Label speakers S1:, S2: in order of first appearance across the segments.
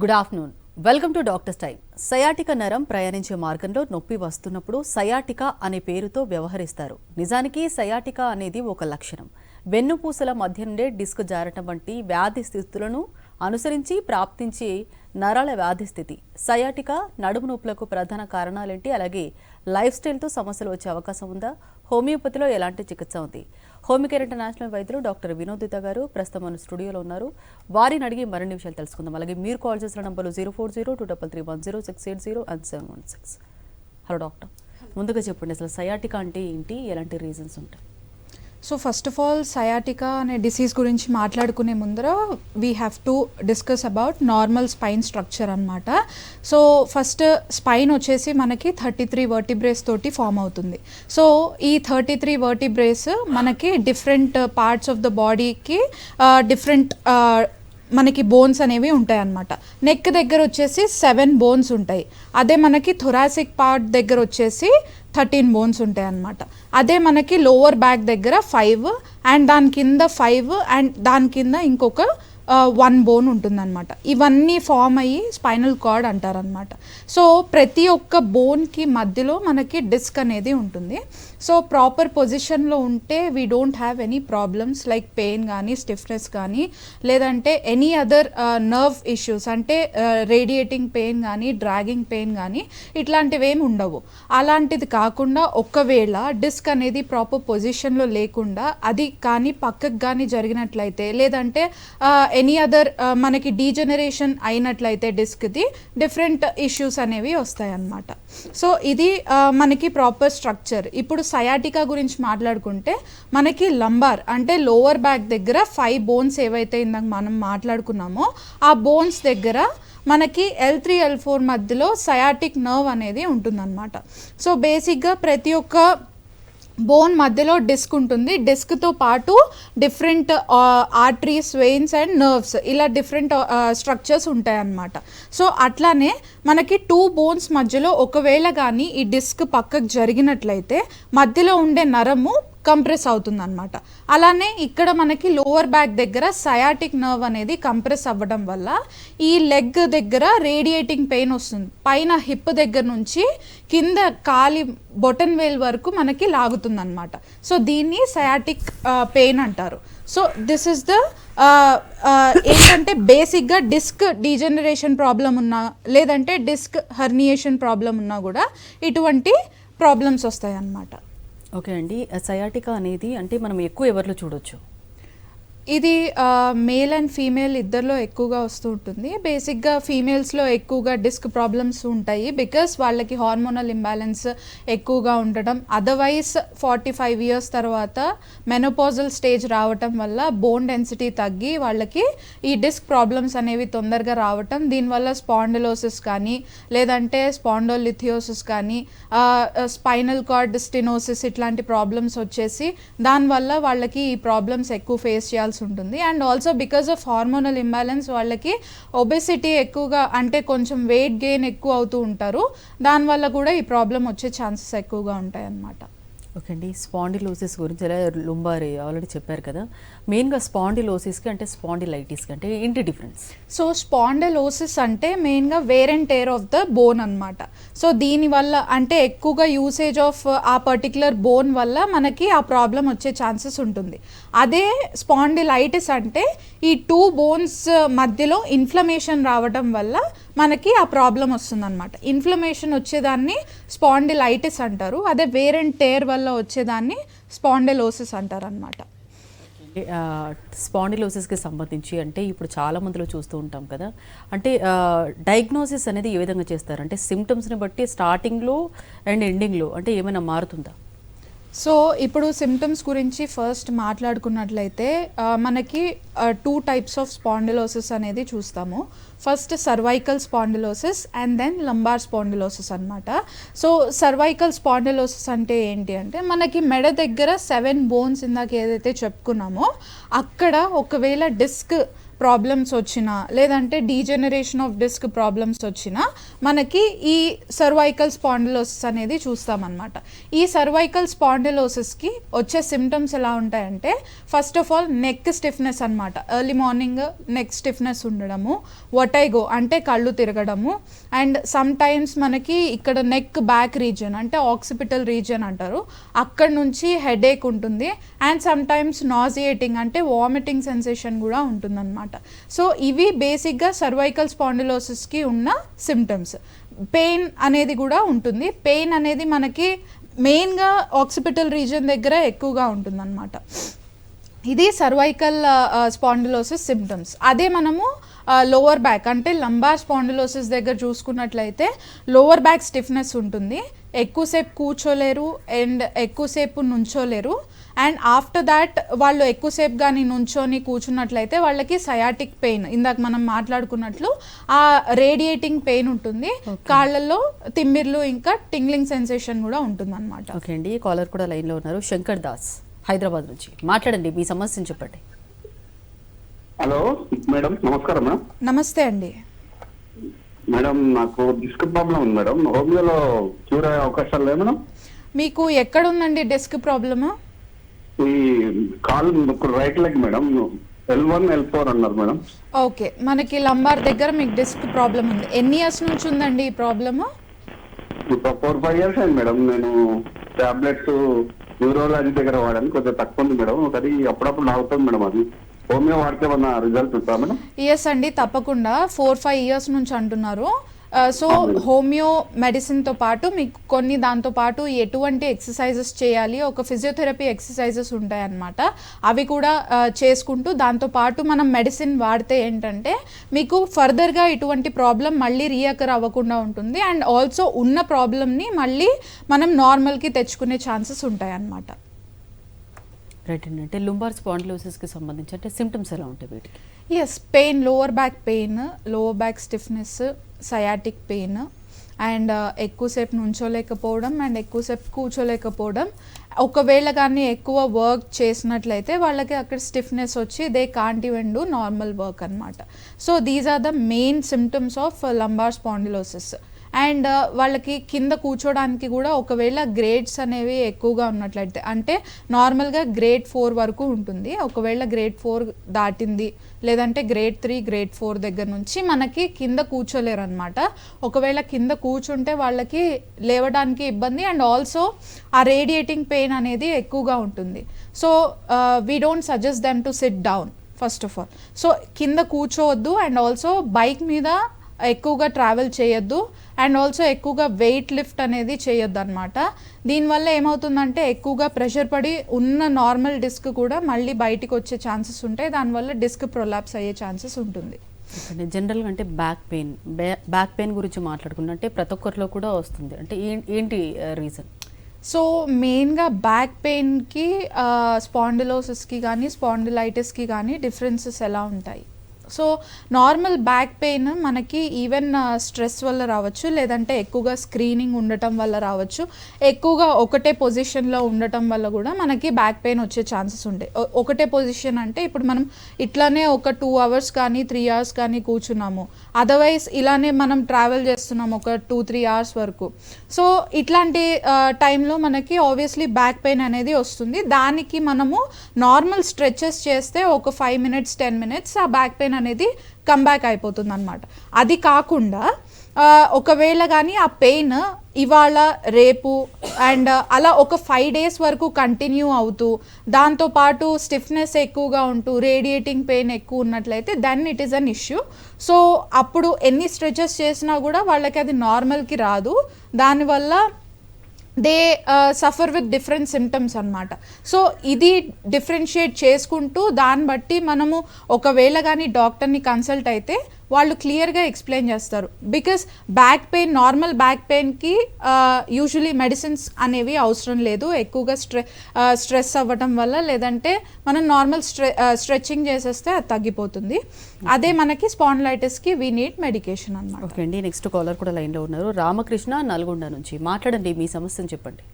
S1: Good afternoon welcome to doctor's time sciatica నరం ప్రయాణించే మార్గంలో నొప్పి వస్తున్నప్పుడు సయాటిక అనే పేరుతో వ్యవహరిస్తారు. నిజానికి సయాటిక అనేది ఒక లక్షణం. వెన్నుపూసల మధ్య నుండే డిస్క్ జారటం వంటి వ్యాధి స్థితులను అనుసరించి ప్రాప్తించే నరాల వ్యాధి స్థితి. సయాటిక నడుము నొప్పులకు ప్రధాన కారణాలేంటి? అలాగే లైఫ్ స్టైల్తో సమస్యలు వచ్చే అవకాశం ఉందా? హోమియోపతిలో ఎలాంటి చికిత్స ఉంది? హోమికేర్ ఇంటర్నేషనల్ వైద్యులు డాక్టర్ వినోదిత గారు ప్రస్తుతం మన స్టూడియోలో ఉన్నారు. వారిని అడిగి మరిన్ని విషయాలు తెలుసుకుందాం. అలాగే మీరు కాల్ చేసిన నంబర్లు zero four zero two double three one zero six eight zero and seven one six. Hello doctor. ముందుగా చెప్పండి అసలు సయాటికా అంటే ఏంటి? ఎలాంటి రీజన్స్ ఉంటాయి?
S2: So first of all sciatica అనే డిసీజ్ గురించి మాట్లాడుకునే ముందర we have to discuss about normal spine structure అనమాట సో ఫస్ట్ స్పైన్ వచ్చేసి మనకి థర్టీ త్రీ వర్టిబ్రేస్ తోటి ఫామ్ అవుతుంది. సో ఈ థర్టీ త్రీ వర్టిబ్రేస్ మనకి డిఫరెంట్ పార్ట్స్ ఆఫ్ ద బాడీకి డిఫరెంట్ మనకి బోన్స్ అనేవి ఉంటాయి అన్నమాట. నెక్ దగ్గర వచ్చేసి సెవెన్ బోన్స్ ఉంటాయి. అదే మనకి థొరాసిక్ పార్ట్ దగ్గర వచ్చేసి థర్టీన్ బోన్స్ ఉంటాయి అన్నమాట. అదే మనకి లోవర్ బ్యాక్ దగ్గర ఫైవ్ అండ్ దాని కింద ఫైవ్ అండ్ దాని కింద ఇంకొక వన్ బోన్ ఉంటుందన్నమాట. ఇవన్నీ ఫామ్ అయ్యి స్పైనల్ కార్డ్ అంటారనమాట సో ప్రతి ఒక్క బోన్కి మధ్యలో మనకి డిస్క్ అనేది ఉంటుంది. సో ప్రాపర్ పొజిషన్లో ఉంటే we don't have any problems like pain కానీ స్టిఫ్నెస్ కానీ లేదంటే ఎనీ అదర్ నర్వ్ ఇష్యూస్ అంటే రేడియేటింగ్ పెయిన్ కానీ డ్రాగింగ్ పెయిన్ కానీ ఇట్లాంటివి ఏమి ఉండవు. అలాంటిది కాకుండా ఒకవేళ డిస్క్ అనేది ప్రాపర్ పొజిషన్లో లేకుండా అది కానీ పక్కకు కానీ జరిగినట్లయితే లేదంటే uh, ఎనీ అదర్ uh, మనకి డీజనరేషన్ అయినట్లయితే డిస్క్ది డిఫరెంట్ ఇష్యూస్ అనేవి వస్తాయి అన్నమాట సో ఇది uh, మనకి ప్రాపర్ స్ట్రక్చర్ ఇప్పుడు సయాటికా గురించి మాట్లాడుకుంటే మనకి లంబార్ అంటే లోవర్ బ్యాక్ దగ్గర ఫైవ్ బోన్స్ ఏవైతే ఇందాక మనం మాట్లాడుకున్నామో ఆ బోన్స్ దగ్గర మనకి ఎల్ త్రీ ఎల్ ఫోర్ మధ్యలో సయాటిక్ నర్వ్ అనేది ఉంటుందన్నమాట. సో బేసిక్గా ప్రతి ఒక్క బోన్ మధ్యలో డిస్క్ ఉంటుంది. డిస్క్తో పాటు different arteries veins and nerves ఇలా డిఫరెంట్ స్ట్రక్చర్స్ ఉంటాయన్నమాట. సో అట్లానే మనకి టూ బోన్స్ మధ్యలో ఒకవేళ కానీ ఈ డిస్క్ పక్కకు జరిగినట్లయితే మధ్యలో ఉండే నరము కంప్రెస్ అవుతుంది అనమాట అలానే ఇక్కడ మనకి లోవర్ బ్యాక్ దగ్గర సయాటిక్ నర్వ్ అనేది కంప్రెస్ అవ్వడం వల్ల ఈ లెగ్ దగ్గర రేడియేటింగ్ పెయిన్ వస్తుంది. పైన హిప్ దగ్గర నుంచి కింద కాలి బొటన్ వేల్ వరకు మనకి లాగుతుంది అనమాట సో దీన్ని సయాటిక్ పెయిన్ అంటారు. సో దిస్ ఇస్ ద ఏంటంటే బేసిక్గా డిస్క్ డీజనరేషన్ ప్రాబ్లం ఉన్నా లేదంటే డిస్క్ హర్నియేషన్ ప్రాబ్లం ఉన్నా కూడా ఇటువంటి ప్రాబ్లమ్స్ వస్తాయి అన్నమాట
S1: ఓకే అండి సయాటికా అనేది అంటే మనం ఎక్కువ ఎవరిలో చూడొచ్చు?
S2: ఇది మేల్ అండ్ ఫీమేల్ ఇద్దరిలో ఎక్కువగా వస్తూ ఉంటుంది. బేసిక్గా ఫీమేల్స్లో ఎక్కువగా డిస్క్ ప్రాబ్లమ్స్ ఉంటాయి. బికాస్ వాళ్ళకి హార్మోనల్ ఇంబ్యాలెన్స్ ఎక్కువగా ఉండడం అదర్వైజ్ ఫార్టీ ఫైవ్ ఇయర్స్ తర్వాత మెనోపాజల్ స్టేజ్ రావటం వల్ల బోన్ డెన్సిటీ తగ్గి వాళ్ళకి ఈ డిస్క్ ప్రాబ్లమ్స్ అనేవి తొందరగా రావటం. దీనివల్ల స్పాండిలోసిస్ కానీ లేదంటే స్పాండోలిథియోసిస్ కానీ స్పైనల్ కార్డ్ స్టినోసిస్ ఇట్లాంటి ప్రాబ్లమ్స్ వచ్చేసి దానివల్ల వాళ్ళకి ఈ ప్రాబ్లమ్స్ ఎక్కువ ఫేస్ చేయాల్సి ఉంటుంది. And also because of hormonal imbalance వాళ్ళకి ఒబెసిటీ ఎక్కువగా అంటే కొంచెం వెయిట్ గెయిన్ ఎక్కువ అవుతూ ఉంటారు. దానివల్ల కూడా ఈ ప్రాబ్లం వచ్చే ఛాన్సెస్ ఎక్కువగా ఉంటాయి అన్నమాట
S1: ఓకే అండి. స్పాండిలోసిస్ గురించి ఎలా లుంబారి ఆల్రెడీ చెప్పారు కదా. మెయిన్గా స్పాండిలోసిస్కి అంటే స్పాండిలైటిస్కి అంటే ఏంటి డిఫరెన్స్?
S2: సో స్పాండిలోసిస్ అంటే మెయిన్గా wear and tear of the bone అనమాట సో దీనివల్ల అంటే ఎక్కువగా యూసేజ్ ఆఫ్ ఆ పర్టికులర్ బోన్ వల్ల మనకి ఆ ప్రాబ్లం వచ్చే ఛాన్సెస్ ఉంటుంది. అదే స్పాండిలైటిస్ అంటే ఈ టూ బోన్స్ మధ్యలో ఇన్ఫ్లమేషన్ రావడం వల్ల మనకి ఆ ప్రాబ్లం వస్తుందన్నమాట. ఇన్ఫ్లమేషన్ వచ్చేదాన్ని స్పాండిలైటిస్ అంటారు. అదే వేర్ అండ్ టేర్ వల్ల వచ్చేదాన్ని స్పాండిలోసిస్ అంటారు అనమాట
S1: స్పాండిలోసిస్కి సంబంధించి అంటే ఇప్పుడు చాలా మందిలో చూస్తూ ఉంటాం కదా. అంటే డయాగ్నోసిస్ అనేది ఏ విధంగా చేస్తారు? అంటే సిమ్టమ్స్ని బట్టి స్టార్టింగ్లో అండ్ ఎండింగ్లో అంటే ఏమైనా మారుతుందా?
S2: సో ఇప్పుడు సిమ్టమ్స్ గురించి ఫస్ట్ మాట్లాడుకున్నట్లయితే మనకి టూ టైప్స్ ఆఫ్ స్పాండిలోసిస్ అనేది చూస్తాము. First cervical spondylosis and then lumbar spondylosis అనమాట సో సర్వైకల్ స్పాండిలోసిస్ అంటే ఏంటి అంటే మనకి మెడ దగ్గర సెవెన్ బోన్స్ ఇందాక ఏదైతే చెప్పుకున్నామో అక్కడ ఒకవేళ డిస్క్ ప్రాబ్లమ్స్ వచ్చినా లేదంటే డీజెనరేషన్ ఆఫ్ డిస్క్ ప్రాబ్లమ్స్ వచ్చినా మనకి ఈ సర్వైకల్ స్పాండిలోసిస్ అనేది చూస్తామన్నమాట. ఈ సర్వైకల్ స్పాండిలోసిస్కి వచ్చే సిమ్టమ్స్ ఎలా ఉంటాయంటే first of all neck stiffness అనమాట ఎర్లీ మార్నింగ్ నెక్ స్టిఫ్నెస్ ఉండడము వటైగో అంటే కళ్ళు తిరగడము అండ్ సమ్ టైమ్స్ మనకి ఇక్కడ నెక్ బ్యాక్ రీజియన్ అంటే ఆక్సిపిటల్ రీజియన్ అంటారు అక్కడ నుంచి హెడేక్ ఉంటుంది అండ్ సమ్ టైమ్స్ నాజియేటింగ్ అంటే వామిటింగ్ సెన్సేషన్ కూడా ఉంటుందన్నమాట. సో ఇవి బేసిక్గా సర్వైకల్ స్పాండిలోసిస్కి ఉన్న సిమ్టమ్స్. పెయిన్ అనేది కూడా ఉంటుంది. పెయిన్ అనేది మనకి మెయిన్గా ఆక్సిపిటల్ రీజన్ దగ్గర ఎక్కువగా ఉంటుందన్నమాట. ఇది సర్వైకల్ స్పాండిలోసిస్ సిమ్టమ్స్. అదే మనము లోవర్ బ్యాక్ అంటే లంబార్ స్పాండిలోసిస్ దగ్గర చూసుకున్నట్లయితే లోవర్ బ్యాక్ స్టిఫ్నెస్ ఉంటుంది. ఎక్కువసేపు కూర్చోలేరు అండ్ ఎక్కువసేపు నుంచోలేరు. అండ్ ఆఫ్టర్ దాట్ వాళ్ళు ఎక్కువసేపు కానీ నుంచొని కూర్చున్నట్లయితే వాళ్ళకి సయాటిక్ పెయిన్ ఇందాక మనం మాట్లాడుకున్నట్లు ఆ రేడియేటింగ్ పెయిన్ ఉంటుంది. కాళ్ళల్లో తిమ్మిర్లు ఇంకా టింగ్లింగ్ సెన్సేషన్ కూడా ఉంటుందన్నమాట.
S1: ఓకే అండి. కాలర్ కూడా లైన్లో ఉన్నారు. శంకర్ దాస్ హైదరాబాద్ నుంచి. మాట్లాడండి మీ సమస్యను చెప్పండి.
S3: Hello madam. నమస్కారం మేడం.
S2: నమస్తే అండి.
S3: మేడం నాకు డిస్క్ ప్రాబ్లం ఉంది మేడం. హోమియోలో క్యూర్ అయ్యే అవకాశాలు లేవు మేడం?
S2: మీకు ఎక్కడుందండి డెస్క్ ప్రాబ్లము
S3: ఈ call right leg madam. L one L four అన్నారు మేడం.
S2: ఓకే మనకి లంబార్ దగ్గర మీకు డిస్క్ ప్రాబ్లం ఉంది. ఎన్ని ఇయర్స్ నుంచి ఉందండి ఈ ప్రాబ్లము
S3: ఇప్పుడు ఫోర్ ఫైవ్ ఇయర్స్ అయింది మేడం. నేను టాబ్లెట్స్ న్యూరోలజీ దగ్గర వాడాను. కొంచెం తక్కువ ఉంది మేడం. ఒకటి అప్పుడప్పుడు లాగుతుంది మేడం అది. హోమియో వాడితే ఏమన్నా రిజల్ట్ ఉందా మేడం?
S2: ఇయర్స్ అండి తప్పకుండా. ఫోర్ ఫైవ్ ఇయర్స్ నుంచి అంటున్నారు. సో హోమియో మెడిసిన్తో పాటు మీకు కొన్ని దాంతో పాటు ఎటువంటి ఎక్సర్సైజెస్ చేయాలి? ఒక ఫిజియోథెరపీ ఎక్సర్సైజెస్ ఉంటాయన్నమాట. అవి కూడా uh, చేసుకుంటూ దాంతో పాటు మనం మెడిసిన్ వాడితే ఏంటంటే మీకు ఫర్దర్గా ఇటువంటి ప్రాబ్లం మళ్ళీ రీఅకర్ అవ్వకుండా ఉంటుంది. అండ్ ఆల్సో ఉన్న ప్రాబ్లమ్ని మళ్ళీ మనం నార్మల్కి తెచ్చుకునే ఛాన్సెస్ ఉంటాయన్నమాట.
S1: రైట్ అండి. అంటే లుంబార్ స్పాండ్లోసిస్కి సంబంధించి అంటే సిమ్టమ్స్ ఎలా ఉంటాయి వీటికి?
S2: Yes pain lower back pain lower back stiffness sciatic pain and ఎక్కువసేపు నుంచోలేకపోవడం అండ్ ఎక్కువసేపు కూర్చోలేకపోవడం. ఒకవేళ కానీ ఎక్కువ వర్క్ చేసినట్లయితే వాళ్ళకి అక్కడ స్టిఫ్నెస్ వచ్చి they can't even do normal work అనమాట so these are the main symptoms of lumbar spondylosis and uh, వాళ్ళకి కింద కూర్చోడానికి కూడా ఒకవేళ గ్రేడ్స్ అనేవి ఎక్కువగా ఉన్నట్లయితే అంటే నార్మల్గా గ్రేడ్ ఫోర్ వరకు ఉంటుంది. ఒకవేళ గ్రేడ్ ఫోర్ దాటింది లేదంటే గ్రేడ్ త్రీ గ్రేడ్ ఫోర్ దగ్గర నుంచి మనకి కింద కూర్చోలేరు అనమాట ఒకవేళ కింద కూర్చుంటే వాళ్ళకి లేవడానికి ఇబ్బంది అండ్ ఆల్సో ఆ రేడియేటింగ్ పెయిన్ అనేది ఎక్కువగా ఉంటుంది. So we don't suggest them to sit down first of all so కింద కూర్చోవద్దు అండ్ ఆల్సో బైక్ మీద ఎక్కువగా ట్రావెల్ చేయొద్దు. అండ్ ఆల్సో ఎక్కువగా వెయిట్ లిఫ్ట్ అనేది చేయొద్దు అనమాట దీనివల్ల ఏమవుతుందంటే ఎక్కువగా ప్రెషర్ పడి ఉన్న నార్మల్ డిస్క్ కూడా మళ్ళీ బయటికి వచ్చే ఛాన్సెస్ ఉంటాయి. దానివల్ల డిస్క్ ప్రొలాప్స్ అయ్యే ఛాన్సెస్ ఉంటుంది.
S1: అంటే జనరల్గా అంటే బ్యాక్ పెయిన్ బ్యాక్ పెయిన్ గురించి మాట్లాడుకున్నట్టే ప్రతి ఒక్కరిలో కూడా వస్తుంది. అంటే ఏంటి రీజన్
S2: సో మెయిన్గా బ్యాక్ పెయిన్కి స్పాండిలోసిస్కి కానీ స్పాండిలైటిస్కి కానీ డిఫరెన్సెస్ ఎలా ఉంటాయి? సో నార్మల్ బ్యాక్ పెయిన్ మనకి ఈవెన్ స్ట్రెస్ వల్ల రావచ్చు లేదంటే ఎక్కువగా స్క్రీనింగ్ ఉండటం వల్ల రావచ్చు. ఎక్కువగా ఒకటే పొజిషన్లో ఉండటం వల్ల కూడా మనకి బ్యాక్ పెయిన్ వచ్చే ఛాన్సెస్ ఉంటాయి. ఒకటే పొజిషన్ అంటే ఇప్పుడు మనం ఇట్లానే ఒక టూ అవర్స్ కానీ త్రీ అవర్స్ కానీ కూర్చున్నాము. అదర్వైజ్ ఇలానే మనం ట్రావెల్ చేస్తున్నాము ఒక టూ త్రీ అవర్స్ వరకు. సో ఇట్లాంటి టైంలో మనకి ఆబ్వియస్లీ బ్యాక్ పెయిన్ అనేది వస్తుంది. దానికి మనము నార్మల్ స్ట్రెచెస్ చేస్తే ఒక ఫైవ్ మినిట్స్ టెన్ మినిట్స్ ఆ బ్యాక్ పెయిన్ అనేది కంబ్యాక్ అయిపోతుంది అనమాట అది కాకుండా ఒకవేళ కానీ ఆ పెయిన్ ఇవాళ రేపు అండ్ అలా ఒక ఫైవ్ డేస్ వరకు కంటిన్యూ అవుతూ దాంతోపాటు స్టిఫ్నెస్ ఎక్కువగా ఉంటూ రేడియేటింగ్ పెయిన్ ఎక్కువ ఉన్నట్లయితే then it is an issue so అప్పుడు ఎన్ని స్ట్రెచెస్ చేసినా కూడా వాళ్ళకి అది నార్మల్కి రాదు. దానివల్ల they suffer with different symptoms అన్నమాట. సో ఇది డిఫరెన్షియేట్ చేసుకుంటూ దాన్ని బట్టి మనము ఒకవేళ కానీ డాక్టర్ని కన్సల్ట్ అయితే వాళ్ళు క్లియర్గా ఎక్స్ప్లెయిన్ చేస్తారు. Because back pain normal back పెయిన్కి usually medicines అనేవి అవసరం లేదు. ఎక్కువగా స్ట్రె స్ట్రెస్ అవ్వటం వల్ల లేదంటే మనం నార్మల్ స్ట్రె స్ట్రెచ్చింగ్ చేసేస్తే అది తగ్గిపోతుంది. అదే మనకి స్పాండ్లైటిస్కి వీ నీడ్ మెడికేషన్ అన్నమాట.
S1: ఓకే అండి నెక్స్ట్ కాలర్ కూడా లైన్లో ఉన్నారు. రామకృష్ణ నల్గొండ నుంచి మాట్లాడండి మీ సమస్యను చెప్పండి.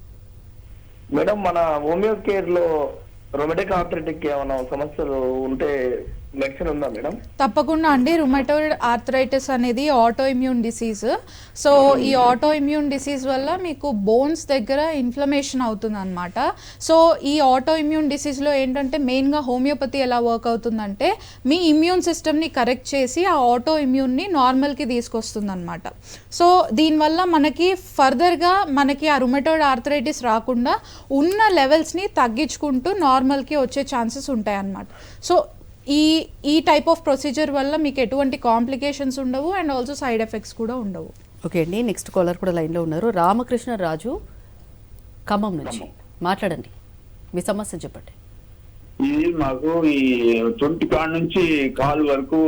S4: మేడం మన హోమియో కేర్లో రొమెటిక్ ఆర్థరైటిక్ ఏమైనా సమస్యలు ఉంటే మెడిసిన్ ఉందా మేడం?
S2: తప్పకుండా అండి. రుమటోయిడ్ ఆర్థరైటిస్ అనేది ఆటో ఇమ్యూన్ డిసీజ్ సో ఈ ఆటో ఇమ్యూన్ డిసీజ్ వల్ల మీకు బోన్స్ దగ్గర ఇన్ఫ్లమేషన్ అవుతుంది అనమాట సో ఈ ఆటో ఇమ్యూన్ డిసీజ్లో ఏంటంటే మెయిన్గా హోమియోపతి ఎలా వర్క్ అవుతుందంటే మీ ఇమ్యూన్ సిస్టమ్ని కరెక్ట్ చేసి ఆ ఆటో ఇమ్యూన్ని నార్మల్కి తీసుకొస్తుంది అనమాట సో దీనివల్ల మనకి ఫర్దర్గా మనకి ఆ రుమటోయిడ్ ఆర్థరైటిస్ రాకుండా ఉన్న లెవెల్స్ని తగ్గించుకుంటూ నార్మల్కి వచ్చే ఛాన్సెస్ ఉంటాయి అన్నమాట సో ఈ ఈ టైప్ ఆఫ్ ప్రొసీజర్ వల్ల మీకు ఎటువంటి కాంప్లికేషన్స్ ఉండవు అండ్ ఆల్సో సైడ్ ఎఫెక్ట్స్ కూడా ఉండవు.
S1: ఓకే అండి. నెక్స్ట్ కాలర్ కూడా లైన్లో ఉన్నారు. రామకృష్ణ రాజు ఖమ్మం నుంచి. మాట్లాడండి. మీ సమస్య చెప్పండి.
S5: ఇది మాకు ఈ తొంటి కాడ నుంచి కాలు వరకు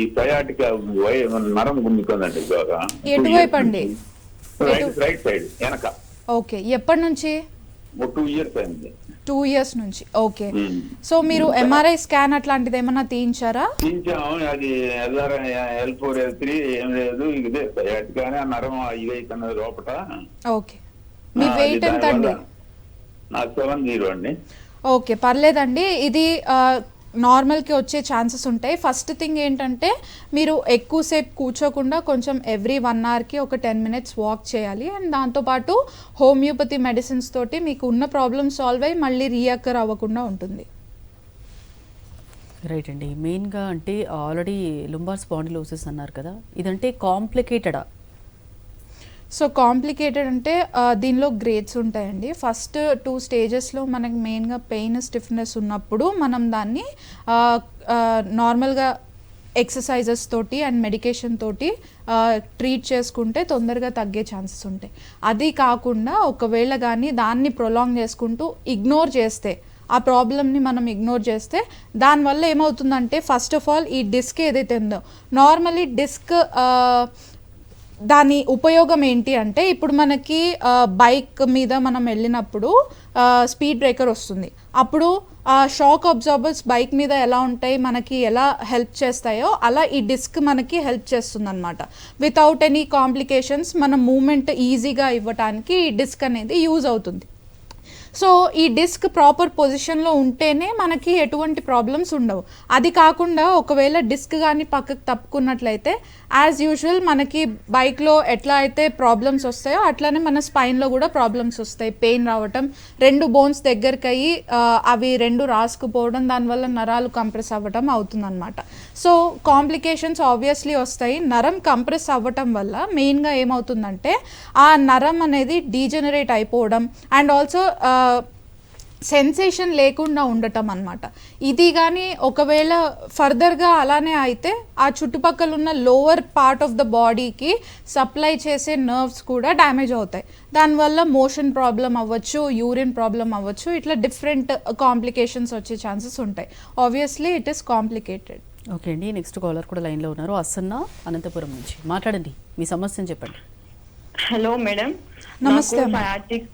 S5: ఈ సయాటిక నరం గుంజుకుందండి బాగా.
S2: ఎటువైపు అండి?
S5: రైట్ రైట్ సైడ్ వెనక.
S2: ఓకే ఎప్పటి నుంచి?
S5: ఒక టూ ఇయర్స్ అయింది.
S2: టూ ఇయర్స్ నుంచి. ఓకే. సో మీరు ఎంఆర్ఐ స్కాన్ అట్లాంటిది ఏమన్నా తీయించారా?
S5: తీయించాము అది LR L four L three ఏం లేదు. ఇదే ఆ నరం ఇదైతున్నది లోపల
S2: ఓకే. మీ వెయిట్ ఎంత అండి
S5: దానివల్ల నా సెవెన్ జీరో అండి.
S2: ఓకే పర్లేదండి. ఇది నార్మల్కి వచ్చే ఛాన్సెస్ ఉంటాయి. ఫస్ట్ థింగ్ ఏంటంటే మీరు ఎక్కువసేపు కూర్చోకుండా కొంచెం ఎవ్రీ వన్ అవర్కి ఒక టెన్ మినిట్స్ వాక్ చేయాలి. అండ్ దాంతోపాటు హోమియోపతి మెడిసిన్స్ తోటి మీకు ఉన్న ప్రాబ్లమ్ సాల్వ్ అయ్యి మళ్ళీ రీఅక్కర్ అవ్వకుండా ఉంటుంది.
S1: రైట్ అండి. మెయిన్గా అంటే ఆల్రెడీ లుంబార్ స్పాండిలోసిస్ అన్నారు కదా. ఇదంటే కాంప్లికేటెడా?
S2: సో కాంప్లికేటెడ్ అంటే దీనిలో గ్రేడ్స్ ఉంటాయండి. ఫస్ట్ టూ స్టేజెస్లో మనకి మెయిన్గా పెయిన్ స్టిఫ్నెస్ ఉన్నప్పుడు మనం దాన్ని నార్మల్గా ఎక్సర్సైజెస్ తోటి అండ్ మెడికేషన్ తోటి ట్రీట్ చేసుకుంటే తొందరగా తగ్గే ఛాన్సెస్ ఉంటాయి. అది కాకుండా ఒకవేళ కానీ దాన్ని ప్రొలాంగ్ చేసుకుంటూ ఇగ్నోర్ చేస్తే ఆ ప్రాబ్లమ్ని మనం ఇగ్నోర్ చేస్తే దానివల్ల ఏమవుతుందంటే ఫస్ట్ ఆఫ్ ఆల్ ఈ డిస్క్ ఏదైతే ఉందో నార్మలీ డిస్క్ దాని ఉపయోగం ఏంటి అంటే ఇప్పుడు మనకి బైక్ మీద మనం వెళ్ళినప్పుడు స్పీడ్ బ్రేకర్ వస్తుంది. అప్పుడు ఆ షాక్ అబ్జార్బర్స్ బైక్ మీద ఎలా ఉంటాయి మనకి ఎలా హెల్ప్ చేస్తాయో అలా ఈ డిస్క్ మనకి హెల్ప్ చేస్తుంది అనమాట వితౌట్ ఎనీ కాంప్లికేషన్స్ మన మూమెంట్ ఈజీగా ఇవ్వటానికి ఈ డిస్క్ అనేది యూజ్ అవుతుంది. సో ఈ డిస్క్ ప్రాపర్ పొజిషన్లో ఉంటేనే మనకి ఎటువంటి ప్రాబ్లమ్స్ ఉండవు. అది కాకుండా ఒకవేళ డిస్క్ కానీ పక్కకు తప్పుకున్నట్లయితే యాజ్ యూజువల్ మనకి బైక్లో ఎట్లా అయితే ప్రాబ్లమ్స్ వస్తాయో అట్లానే మన స్పైన్లో కూడా ప్రాబ్లమ్స్ వస్తాయి. పెయిన్ రావటం రెండు బోన్స్ దగ్గరికి అయ్యి అవి రెండు రాసుకుపోవడం దానివల్ల నరాలు కంప్రెస్ అవ్వటం అవుతుందన్నమాట. సో కాంప్లికేషన్స్ ఆబ్వియస్లీ వస్తాయి. నరం కంప్రెస్ అవ్వటం వల్ల మెయిన్గా ఏమవుతుందంటే ఆ నరం అనేది డీజనరేట్ అయిపోవడం అండ్ ఆల్సో సెన్సేషన్ లేకుండా ఉండటం అన్నమాట. ఇది కానీ ఒకవేళ ఫర్దర్గా అలానే అయితే ఆ చుట్టుపక్కల ఉన్న లోవర్ పార్ట్ ఆఫ్ ద బాడీకి సప్లై చేసే నర్వ్స్ కూడా డ్యామేజ్ అవుతాయి. దానివల్ల మోషన్ ప్రాబ్లం అవ్వచ్చు యూరిన్ ప్రాబ్లం అవ్వచ్చు ఇట్లా డిఫరెంట్ కాంప్లికేషన్స్ వచ్చే ఛాన్సెస్ ఉంటాయి. Obviously it is complicated
S1: okay అండి నెక్స్ట్ కాలర్ కూడా లైన్లో ఉన్నారు. అసన్న అనంతపురం నుంచి మాట్లాడండి మీ సమస్యను చెప్పండి.
S6: Hello madam.
S2: నమస్తే.
S6: సయాటిక్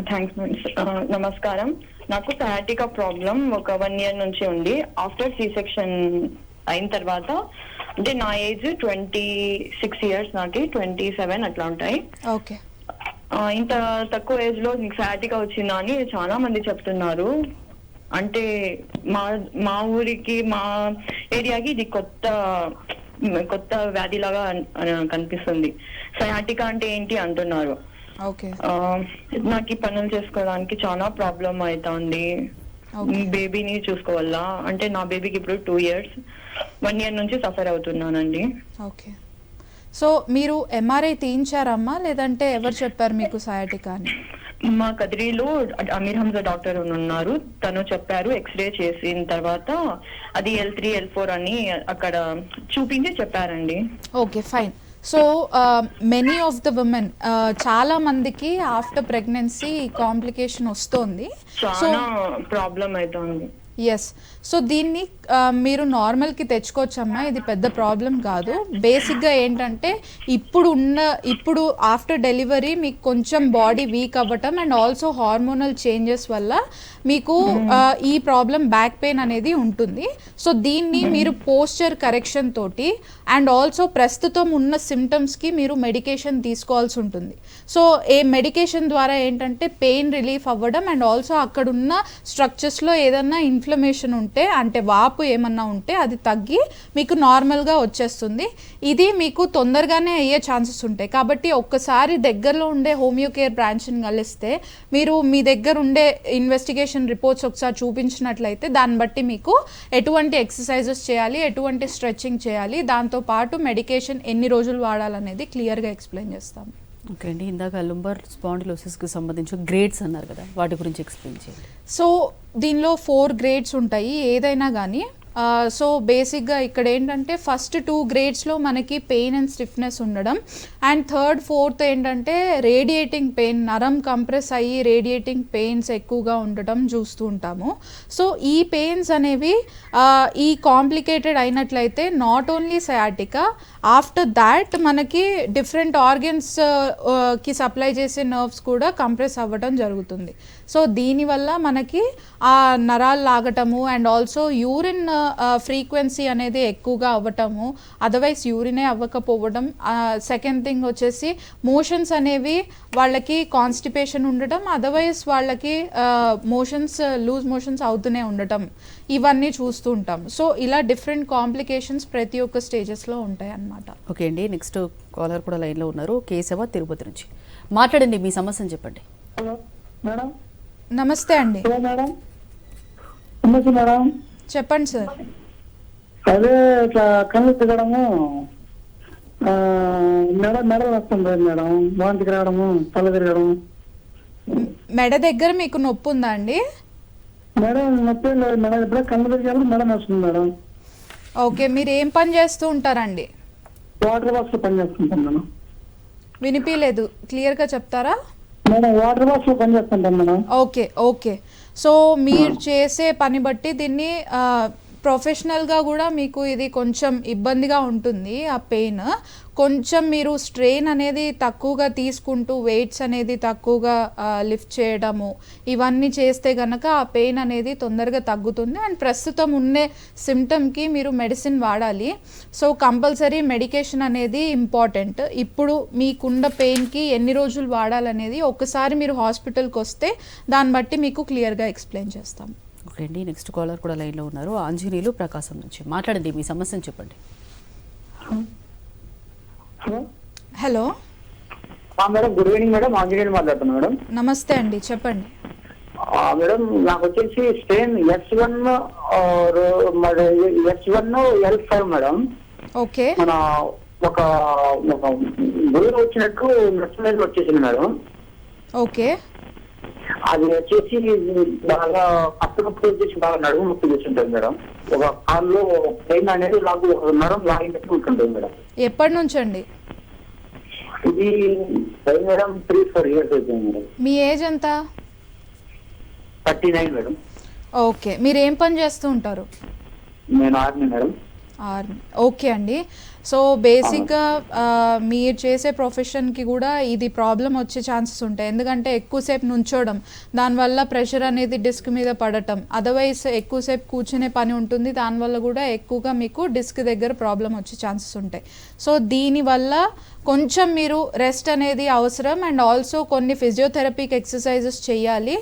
S6: థ్యాంక్స్ నమస్కారం. నాకు సయాటిక్ ప్రాబ్లం ఒక వన్ ఇయర్ నుంచి ఉంది. ఆఫ్టర్ సి సెక్షన్ అయిన తర్వాత అంటే నా ఏజ్ ట్వంటీ సిక్స్ ఇయర్స్ నాకు ట్వంటీ సెవెన్ అట్లా ఉంటాయి.
S2: ఓకే.
S6: ఇంత తక్కువ ఏజ్లో నీకు సయాటికా వచ్చిందా అని చాలా మంది చెప్తున్నారు. అంటే మా మా ఊరికి మా ఏరియాకి ఇది కొత్త కొత్త వ్యాధిలాగా అన్- అన్- కనిపిస్తుంది. సయాటికా అంటే ఏంటి అంటున్నారు. నాకు ఈ పనులు చేసుకోవడానికి చాలా ప్రాబ్లం అవుతుంది. బేబీని చూసుకోవాలా? అంటే నా బేబీకి ఇప్పుడు టూ ఇయర్స్. వన్ ఇయర్ నుంచి సఫర్ అవుతున్నానండి.
S2: ఓకే. సో మీరు ఎంఆర్ఐ తీయించారమ్మా? లేదంటే ఎవరు చెప్పారు మీకు సయాటికా అని?
S6: మా కదిరిలో అమీర్ హంజా డాక్టర్ ఉన్నారు. తను చెప్పారు ఎక్స్రే చేసిన తర్వాత అది ఎల్ త్రీ ఎల్ ఫోర్ అని అక్కడ చూపించి చెప్పారండి.
S2: Okay fine. So many of the women చాలా మందికి ఆఫ్టర్ ప్రెగ్నెన్సీ కాంప్లికేషన్ వస్తుంది. సో
S6: ప్రాబ్లం అవుతుంది
S2: ఎస్ సో దీన్ని మీరు నార్మల్కి తెచ్చుకోవచ్చమ్మా. ఇది పెద్ద ప్రాబ్లం కాదు. బేసిక్గా ఏంటంటే ఇప్పుడు ఉన్న ఇప్పుడు ఆఫ్టర్ డెలివరీ మీకు కొంచెం బాడీ వీక్ అవ్వటం అండ్ ఆల్సో హార్మోనల్ చేంజెస్ వల్ల మీకు ఆ, ఈ ప్రాబ్లం బ్యాక్ పెయిన్ అనేది ఉంటుంది. సో దీన్ని మీరు పోస్చర్ కరెక్షన్ తోటి అండ్ ఆల్సో ప్రస్తుతం ఉన్న సిమ్టమ్స్కి మీరు మెడికేషన్ తీసుకోవాల్సి ఉంటుంది. సో ఏ మెడికేషన్ ద్వారా ఏంటంటే పెయిన్ రిలీఫ్ అవ్వడం అండ్ ఆల్సో అక్కడ ఉన్న స్ట్రక్చర్స్లో ఏదన్నా ఇన్ఫ్ల ఇన్ఫ్లమేషన్ ఉంటే అంటే వాపు ఏమన్నా ఉంటే అది తగ్గి మీకు నార్మల్గా వచ్చేస్తుంది. ఇది మీకు తొందరగానే అయ్యే ఛాన్సెస్ ఉంటాయి. కాబట్టి ఒక్కసారి దగ్గరలో ఉండే హోమియో కేర్ బ్రాంచ్ని కలిస్తే మీరు మీ దగ్గర ఉండే ఇన్వెస్టిగేషన్ రిపోర్ట్స్ ఒకసారి చూపించినట్లయితే దాన్ని బట్టి మీకు ఎటువంటి ఎక్సర్సైజెస్ చేయాలి ఎటువంటి స్ట్రెచ్చింగ్ చేయాలి దాంతో పాటు మెడికేషన్ ఎన్ని రోజులు వాడాలనేది క్లియర్గా ఎక్స్ప్లెయిన్ చేస్తాం
S1: ఓకే అండి. ఇందాక లుంబర్ స్పాండిలోసిస్కి సంబంధించి గ్రేడ్స్ అన్నారు కదా వాటి గురించి ఎక్స్ప్లెయిన్ చేయండి.
S2: సో దీనిలో ఫోర్ గ్రేడ్స్ ఉంటాయి. ఏదైనా కానీ సో బేసిక్గా ఇక్కడ ఏంటంటే ఫస్ట్ టూ గ్రేడ్స్లో మనకి పెయిన్ అండ్ స్టిఫ్నెస్ ఉండడం. అండ్ థర్డ్ ఫోర్త్ ఏంటంటే రేడియేటింగ్ పెయిన్ నరం కంప్రెస్ అయ్యి రేడియేటింగ్ పెయిన్స్ ఎక్కువగా ఉండటం చూస్తూ ఉంటాము. సో ఈ పెయిన్స్ అనేవి ఈ కాంప్లికేటెడ్ అయినట్లయితే not only sciatica after that మనకి డిఫరెంట్ ఆర్గన్స్కి సప్లై చేసే నర్వ్స్ కూడా కంప్రెస్ అవ్వడం జరుగుతుంది. సో దీనివల్ల మనకి ఆ నరాలు లాగటము అండ్ ఆల్సో యూరిన్ ఫ్రీక్వెన్సీ అనేది ఎక్కువగా అవ్వటము అదర్వైజ్ యూరినే అవ్వకపోవడం సెకండ్ థింగ్ వచ్చేసి మోషన్స్ అనేవి వాళ్ళకి కాన్స్టిపేషన్ ఉండటం అదర్వైజ్ వాళ్ళకి మోషన్స్ లూజ్ మోషన్స్ అవుతూనే ఉండటం. ఇవన్నీ చూస్తూ ఉంటాం. సో ఇలా డిఫరెంట్ కాంప్లికేషన్స్ ప్రతి ఒక్క స్టేజెస్లో ఉంటాయి అన్నమాట
S1: ఓకే అండి నెక్స్ట్ కాలర్ కూడా లైన్లో ఉన్నారు. కేశవ తిరుపతి నుంచి. మాట్లాడండి మీ సమస్యను చెప్పండి.
S4: Hello madam?
S2: నమస్తే అండి.
S4: నమస్తే మేడం.
S2: చెప్పండి సార్.
S4: అదే ఇట్లా కళ్ళు తిరగడము మెడ మెడ వస్తుంది మేడం. వాంతికి రావడము తల తిరగడం
S2: మెడ దగ్గర మీకు నొప్పి ఉందా అండి?
S4: మేడం నొప్పి లేదు. మేడం ఇప్పుడే కళ్ళు తిరిగేప్పుడు మేడం వస్తుంది మేడం.
S2: ఓకే మీరు ఏం పని చేస్తూ ఉంటారండి?
S4: వాటర్ బాక్స్ పని చేస్తుంటాం మేడం.
S2: వినిపించలేదు క్లియర్గా చెప్తారా?
S4: మేడం వాటర్లో మేడం.
S2: Okay okay. సో మీరు చేసే పని బట్టి దీన్ని ప్రొఫెషనల్గా కూడా మీకు ఇది కొంచెం ఇబ్బందిగా ఉంటుంది ఆ పెయిన్. కొంచెం మీరు స్ట్రెయిన్ అనేది తక్కువగా తీసుకుంటూ వెయిట్స్ అనేది తక్కువగా లిఫ్ట్ చేయడము ఇవన్నీ చేస్తే గనక ఆ పెయిన్ అనేది తొందరగా తగ్గుతుంది. అండ్ ప్రస్తుతం ఉండే సిమ్టమ్కి మీరు మెడిసిన్ వాడాలి. సో కంపల్సరీ మెడికేషన్ అనేది ఇంపార్టెంట్. ఇప్పుడు మీకున్న పెయిన్కి ఎన్ని రోజులు వాడాలనేది ఒకసారి మీరు హాస్పిటల్కి వస్తే దాన్ని బట్టి మీకు క్లియర్గా ఎక్స్ప్లెయిన్ చేస్తాం.
S1: ఓకే అండి నెక్స్ట్ కాలర్ కూడా లైన్లో ఉన్నారు. ఆంజనేయులు ప్రకాశం నుంచి మాట్లాడండి. మీ సమస్యను చెప్పండి.
S4: Hello. Madam good evening madam. Anjaneyulu మాట్లాడుతున్నాను మేడం.
S2: నమస్తే అండి. చెప్పండి.
S4: ఆ, మేడం నాకు వచ్చేసి stain S one S one L five madam.
S2: Okay.
S4: మన ఒక ఒక గురువు వచ్చినట్టు మీద వచ్చేసింది మేడం.
S2: ఓకే.
S4: అది వచ్చేసి బాగా అప్పుడప్పుడు వచ్చేసి బాగా నడుము నొప్పి చేస్తుంటుంది మేడం. ఒక కాల్లో పెయిన్ అనేది లాగు ఒక నరం లాగినట్టు ఉంటుంటుంది మేడం.
S2: ఎప్పటి నుంచి అండి
S4: ఇది మేడం త్రీ ఫోర్ ఇయర్స్ అవుతుంది మేడం
S2: మీ ఏజ్ ఎంత?
S4: Thirty nine madam.
S2: ఓకే. మీరు ఏం పని చేస్తూ ఉంటారు?
S4: నేను ఆర్మీ మేడం.
S2: ఆర్మీ. ఓకే అండి. సో బేసిక్గా మీరు చేసే ప్రొఫెషన్కి కూడా ఇది ప్రాబ్లం వచ్చే ఛాన్సెస్ ఉంటాయి. ఎందుకంటే ఎక్కువసేపు నుంచోవడం దానివల్ల ప్రెషర్ అనేది డిస్క్ మీద పడటం. అదర్వైజ్ ఎక్కువసేపు కూర్చునే పని ఉంటుంది దానివల్ల కూడా ఎక్కువగా మీకు డిస్క్ దగ్గర ప్రాబ్లం వచ్చే ఛాన్సెస్ ఉంటాయి. సో దీనివల్ల కొంచెం మీరు రెస్ట్ అనేది అవసరం అండ్ ఆల్సో కొన్ని ఫిజియోథెరపీకి ఎక్సర్సైజెస్ చేయాలి.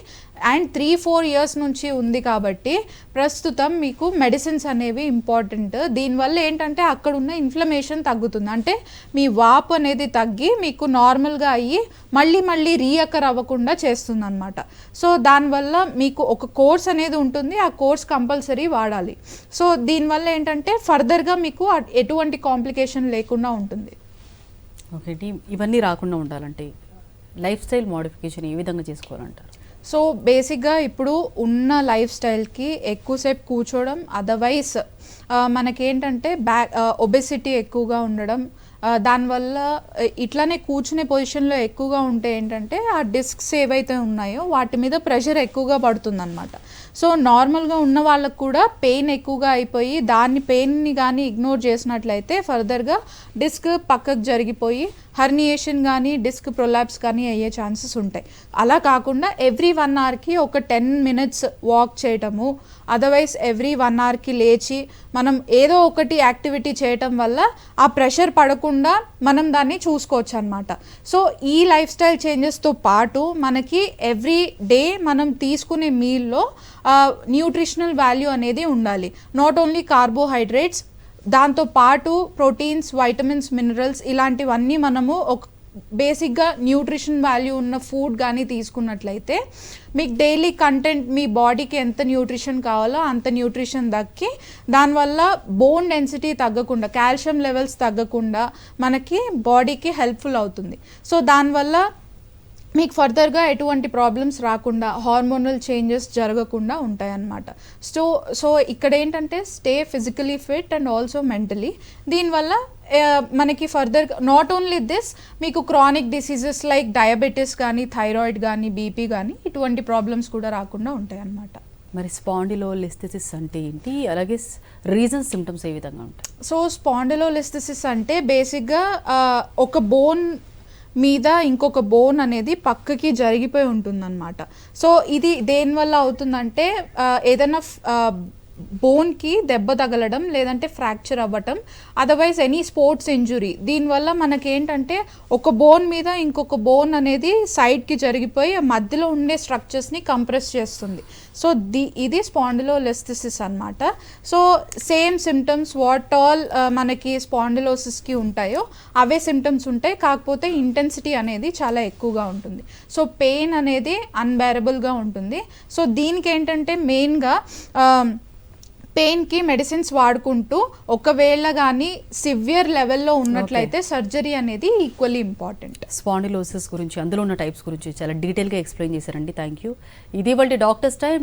S2: అండ్ త్రీ ఫోర్ ఇయర్స్ నుంచి ఉంది కాబట్టి ప్రస్తుతం మీకు మెడిసిన్స్ అనేవి ఇంపార్టెంట్ దీనివల్ల ఏంటంటే అక్కడ ఉన్న ఇన్ఫ్లమేషన్ తగ్గుతుంది. అంటే మీ వాపు అనేది తగ్గి మీకు నార్మల్గా అయ్యి మళ్ళీ మళ్ళీ రీఅకర్ అవ్వకుండా చేస్తుంది అనమాట సో దానివల్ల మీకు ఒక కోర్స్ అనేది ఉంటుంది. ఆ కోర్స్ కంపల్సరీ వాడాలి. సో దీనివల్ల ఏంటంటే ఫర్దర్గా మీకు ఎటువంటి కాంప్లికేషన్ లేకుండా ఉంటుంది.
S1: ఓకే ఇవన్నీ రాకుండా ఉండాలంటే లైఫ్ స్టైల్ మోడిఫికేషన్ ఏ విధంగా చేసుకోవాలంటారు?
S2: సో బేసిక్గా ఇప్పుడు ఉన్న లైఫ్ స్టైల్కి ఎక్కువసేపు కూర్చోవడం అదర్వైజ్ మనకేంటంటే బ్యాక్ ఒబెసిటీ ఎక్కువగా ఉండడం దానివల్ల ఇట్లానే కూర్చునే పొజిషన్లో ఎక్కువగా ఉంటే ఏంటంటే ఆ డిస్క్స్ ఏవైతే ఉన్నాయో వాటి మీద ప్రెషర్ ఎక్కువగా పడుతుందన్నమాట. సో నార్మల్గా ఉన్న వాళ్ళకు కూడా పెయిన్ ఎక్కువగా అయిపోయి దాన్ని పెయిన్ని కానీ ఇగ్నోర్ చేసినట్లయితే ఫర్దర్గా డిస్క్ పక్కకు జరిగిపోయి హర్నియేషన్ కానీ డిస్క్ ప్రొలాప్స్ కానీ అయ్యే ఛాన్సెస్ ఉంటాయి. అలా కాకుండా ఎవ్రీ వన్ అవర్కి ఒక టెన్ మినిట్స్ వాక్ చేయటము అదర్వైజ్ ఎవ్రీ వన్ అవర్కి లేచి మనం ఏదో ఒకటి యాక్టివిటీ చేయటం వల్ల ఆ ప్రెషర్ పడకుండా మనం దాన్ని చూసుకోవచ్చు అనమాట సో ఈ లైఫ్ స్టైల్ చేంజెస్తో పాటు మనకి ఎవ్రీ డే మనం తీసుకునే మీల్లో న్యూట్రిషనల్ వాల్యూ అనేది ఉండాలి. నాట్ ఓన్లీ కార్బోహైడ్రేట్స్ దాంతో పాటు ప్రోటీన్స్ వైటమిన్స్ మినరల్స్ ఇలాంటివన్నీ మనము ఒక బేసిక్గా న్యూట్రిషన్ వాల్యూ ఉన్న ఫుడ్ కానీ తీసుకున్నట్లయితే మీకు డైలీ కంటెంట్ మీ బాడీకి ఎంత న్యూట్రిషన్ కావాలో అంత న్యూట్రిషన్ దక్కి దానివల్ల బోన్ డెన్సిటీ తగ్గకుండా కాల్షియం లెవెల్స్ తగ్గకుండా మనకి బాడీకి హెల్ప్ఫుల్ అవుతుంది. సో దానివల్ల మీకు ఫర్దర్గా ఎటువంటి ప్రాబ్లమ్స్ రాకుండా హార్మోనల్ చేంజెస్ జరగకుండా ఉంటాయన్నమాట. సో సో ఇక్కడ ఏంటంటే stay physically fit and also mentally దీనివల్ల మనకి ఫర్దర్ నాట్ ఓన్లీ దిస్ మీకు క్రానిక్ డిసీజెస్ లైక్ డయాబెటీస్ కానీ థైరాయిడ్ కానీ బీపీ కానీ ఇటువంటి ప్రాబ్లమ్స్ కూడా రాకుండా ఉంటాయన్నమాట.
S1: మరి స్పాండిలోలిస్థిసిస్ అంటే ఏంటి? అలాగే రీజన్ సిమ్టమ్స్ ఏ విధంగా ఉంటాయి?
S2: సో స్పాండిలోలిస్థిసిస్ అంటే బేసిక్గా ఒక బోన్ మీద ఇంకొక బోన్ అనేది పక్కకి జరిగిపోయి ఉంటుందన్నమాట. సో ఇది దేనివల్ల అవుతుందంటే ఏదైనా బోన్కి దెబ్బ తగలడం లేదంటే ఫ్రాక్చర్ అవ్వటం అదర్వైజ్ ఎనీ స్పోర్ట్స్ ఇంజురీ దీనివల్ల మనకేంటంటే ఒక బోన్ మీద ఇంకొక బోన్ అనేది సైడ్కి జరిగిపోయి మధ్యలో ఉండే స్ట్రక్చర్స్ని కంప్రెస్ చేస్తుంది. సో ది ఇది స్పాండిలోలెస్థిసిస్ అన్నమాట. So same symptoms what all మనకి స్పాండిలోసిస్కి ఉంటాయో అవే సిమ్టమ్స్ ఉంటాయి. కాకపోతే ఇంటెన్సిటీ అనేది చాలా ఎక్కువగా ఉంటుంది. సో పెయిన్ అనేది అన్బేరబుల్గా ఉంటుంది. సో దీనికి ఏంటంటే మెయిన్గా పెయిన్కి మెడిసిన్స్ వాడుకుంటూ ఒకవేళ కానీ సివియర్ లెవెల్లో ఉన్నట్లయితే సర్జరీ అనేది ఈక్వల్లీ ఇంపార్టెంట్.
S1: స్పాండిలోసిస్ గురించి అందులో ఉన్న టైప్స్ గురించి చాలా డీటెయిల్గా ఎక్స్ప్లెయిన్ చేశారండి. థ్యాంక్ యూ ఇది వాళ్ళ డాక్టర్స్ టైం